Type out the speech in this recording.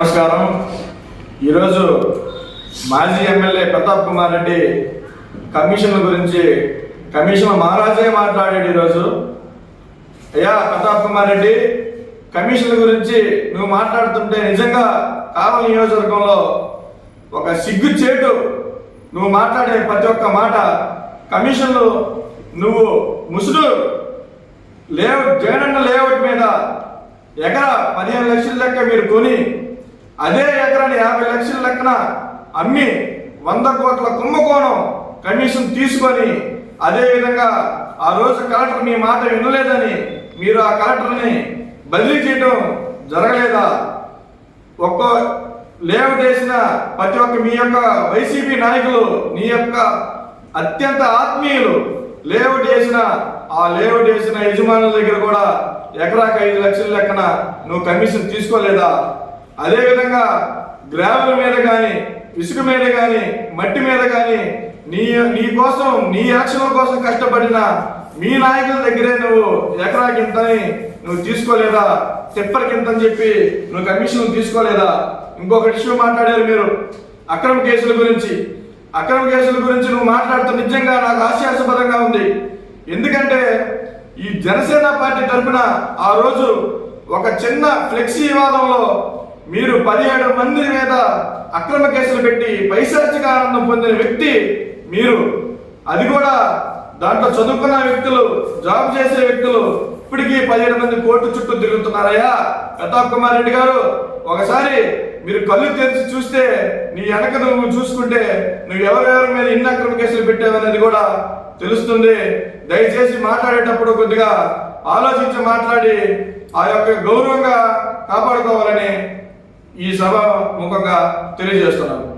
నమస్కారం. ఈరోజు మాజీ ఎమ్మెల్యే ప్రతాప్ కుమార్ రెడ్డి కమిషన్ల గురించి కమిషన్ మహారాజే మాట్లాడాడు ఈరోజు. అయ్యా ప్రతాప్ కుమార్ రెడ్డి కమిషన్ల గురించి నువ్వు మాట్లాడుతుంటే నిజంగా కావల నియోజకవర్గంలో ఒక సిగ్గు చేటు నువ్వు మాట్లాడే ప్రతి ఒక్క మాట కమిషన్లు నువ్వు ముసుడు లేఅవుట్ జగనన్న లేఅవుట్ మీద ఎకరా పదిహేను లక్షల లెక్క మీరు కొని అదే ఎకరాని యాభై లక్షల లెక్కన అమ్మి వంద కోట్ల కుంభకోణం కమిషన్ తీసుకొని అదే విధంగా ఆ రోజు కలెక్టర్ మీ మాట వినలేదని మీరు ఆ కలెక్టర్ని బదిలీ చేయడం జరగలేదా? ఒక్కో లేఅవుట్ వేసిన ప్రతి ఒక్క మీ యొక్క వైసీపీ నాయకులు నీ యొక్క అత్యంత ఆత్మీయులు లేఅవుట్ వేసిన ఆ లేఅవుట్ వేసిన యజమానుల దగ్గర కూడా ఎకరాకి ఐదు లక్షల లెక్కన నువ్వు కమిషన్ తీసుకోలేదా? అదేవిధంగా గ్రావెల్ మీద కానీ ఇసుక మీద కానీ మట్టి మీద కానీ నీ నీ కోసం నీ ఎలక్షన్ల కోసం కష్టపడిన మీ నాయకుల దగ్గరే నువ్వు ఎకరాకి ఇంతని నువ్వు తీసుకోలేదా? తిప్పర్ ఇంతని అని చెప్పి నువ్వు కమిషన్ తీసుకోలేదా? ఇంకొక ఇష్యూ మాట్లాడారు మీరు అక్రమ కేసుల గురించి. అక్రమ కేసుల గురించి నువ్వు మాట్లాడుతూ నిజంగా నాకు హాస్యాస్పదంగా ఉంది. ఎందుకంటే ఈ జనసేన పార్టీ తరఫున ఆ రోజు ఒక చిన్న ఫ్లెక్సీ వివాదంలో మీరు పదిహేడు మంది మీద అక్రమ కేసులు పెట్టి పైశాచిక ఆనందం పొందిన వ్యక్తి మీరు అది కూడా దాంట్లో చదువుకున్న వ్యక్తులు జాబ్ చేసే వ్యక్తులు ఇప్పటికీ పదిహేడు మంది కోర్టు చుట్టూ తిరుగుతున్నారయ్యా. ప్రతాప్ కుమార్ రెడ్డి గారు ఒకసారి మీరు కళ్ళు తెరిచి చూస్తే నీ వెనక నువ్వు చూసుకుంటే నువ్వు ఎవరెవరి మీద ఇన్ని అక్రమ కేసులు పెట్టావనేది కూడా తెలుస్తుంది. దయచేసి మాట్లాడేటప్పుడు కొద్దిగా ఆలోచించి మాట్లాడి ఆ యొక్క గౌరవంగా కాపాడుకోవాలని ఈ సభ ముఖంగా తెలియజేస్తున్నాను.